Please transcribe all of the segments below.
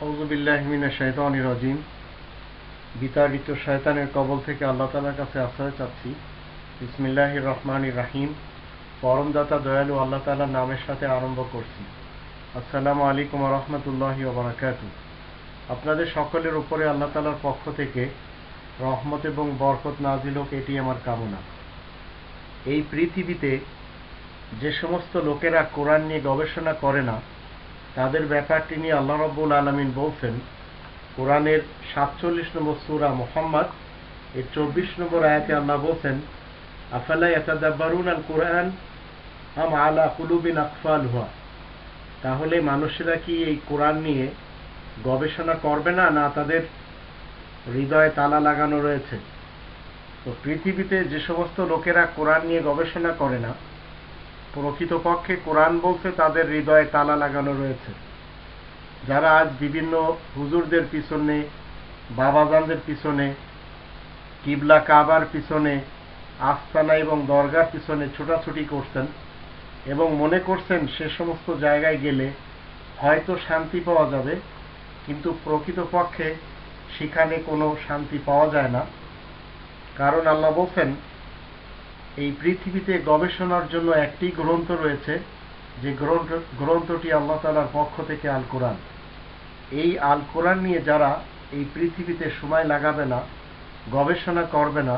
রাজিম। বিতাড়িত শয়তানের কবল থেকে আল্লাহ তালার কাছে আশ্রয় চাচ্ছি। বিসমিল্লাহির রহমান রাহিম। পরমদাতা দয়ালু আল্লাহ তালার নামের সাথে আরম্ভ করছি। আসসালামু আলাইকুম রহমতুল্লাহি ওবরাকাত আপনাদের সকলের উপরে আল্লাহ তালার পক্ষ থেকে রহমত এবং বরকত নাজিল হোক, এটি আমার কামনা। এই পৃথিবীতে যে সমস্ত লোকেরা কোরআন নিয়ে গবেষণা করে না তাদের ব্যাপারটি নিয়ে আল্লাহ রব্বুল আলমিন বলছেন, কোরআনের সাতচল্লিশ নম্বর সুরা মোহাম্মদ, এর চব্বিশ নম্বর আয়াতে আল্লাহ বলছেন, আফালা ইয়াতাদাব্বারুন আল কোরআন আম আলা কুলুবিন আকফাল হুয়া তাহলে মানুষেরা কি এই কোরআন নিয়ে গবেষণা করবে না না তাদের হৃদয়ে তালা লাগানো রয়েছে? তো পৃথিবীতে যে সমস্ত লোকেরা কোরআন নিয়ে গবেষণা করে না প্রকৃতপক্ষে কোরআন বলতে তাদের হৃদয়ে তালা লাগানো রয়েছে। যারা আজ বিভিন্ন হুজুরদের পিছনে, বাবাজানদের পিছনে, কিবলা কাবার পিছনে, আস্তানা এবং দরগার পিছনে ছোটাছুটি করছেন এবং মনে করছেন সে সমস্ত জায়গায় গেলে হয়তো শান্তি পাওয়া যাবে, কিন্তু প্রকৃতপক্ষে সেখানে কোনো শান্তি পাওয়া যায় না। কারণ আল্লাহ বলছেন এই পৃথিবীতে গবেষণার জন্য একটি গ্রন্থ রয়েছে, যে গ্রন্থ, গ্রন্থটি আল্লাহ তালার পক্ষ থেকে আল কোরআন এই আল কোরআন নিয়ে যারা এই পৃথিবীতে সময় লাগাবে না, গবেষণা করবে না,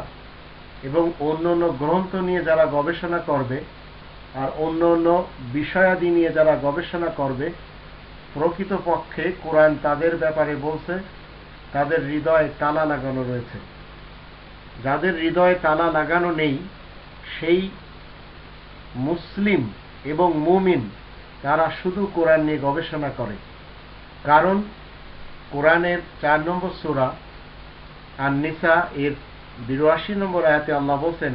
এবং অন্য অন্য গ্রন্থ নিয়ে যারা গবেষণা করবে, আর অন্য অন্য বিষয়াদি নিয়ে যারা গবেষণা করবে, প্রকৃতপক্ষে কোরআন তাদের ব্যাপারে বলছে, তাদের হৃদয়ে তালা লাগানো রয়েছে। যাদের হৃদয়ে তালা লাগানো নেই সেই মুসলিম এবং মুমিন তারা শুধু কোরআন নিয়ে গবেষণা করে। কারণ কোরআনের চার নম্বর সুরা আর নিসা এর বিরাশি নম্বর আয়াতে আল্লাহ বলছেন,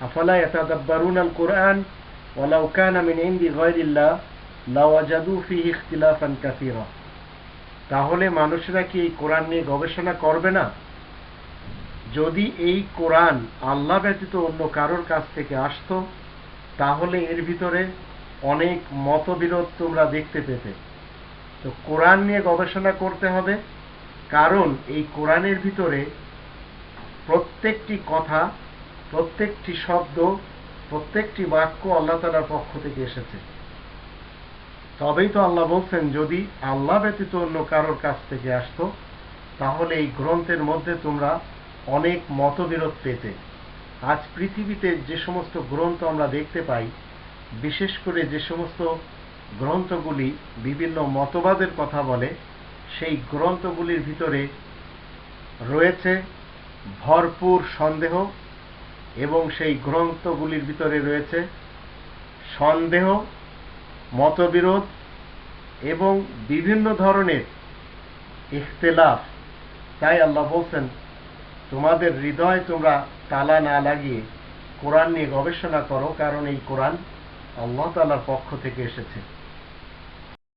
আফালা ইয়াতাদাব্বারুন আল কোরআন ওয়ালাউ কানা মিন ইনদি গায়রিল্লাহ লাওয়াজাদু ফিহি ইখতিলাফান কাসীরা। তাহলে মানুষেরা কি এই কোরআন নিয়ে গবেষণা করবে না? যদি এই কোরআন আল্লাহ ব্যতীত অন্য কারোর কাছ থেকে আসতো, তাহলে এর ভিতরে অনেক মতবিরোধ তোমরা দেখতে পেতে। তো কোরআন নিয়ে গবেষণা করতে হবে, কারণ এই কোরআনের ভিতরে প্রত্যেকটি কথা, প্রত্যেকটি শব্দ, প্রত্যেকটি বাক্য আল্লাহ তালার পক্ষ থেকে এসেছে। তবেই তো আল্লাহ বলছেন, যদি আল্লাহ ব্যতীত অন্য কারোর কাছ থেকে আসতো, তাহলে এই গ্রন্থের মধ্যে তোমরা অনেক মতবিরোধ পেতে। আজ পৃথিবীতে যে সমস্ত গ্রন্থ আমরা দেখতে পাই, বিশেষ করে যে সমস্ত গ্রন্থগুলি বিভিন্ন মতবাদের কথা বলে, সেই গ্রন্থগুলির ভিতরে রয়েছে ভরপুর সন্দেহ এবং সেই গ্রন্থগুলির ভিতরে রয়েছে সন্দেহ, মতবিরোধ এবং বিভিন্ন ধরনের ইখতলাফ। তাই আল্লাহ বলছেন তোমাদের হৃদয় তোমরা তালা না লাগিয়ে কোরআন নিয়ে গবেষণা করো, কারণ এই কোরআন আল্লাহ তালার পক্ষ থেকে এসেছে।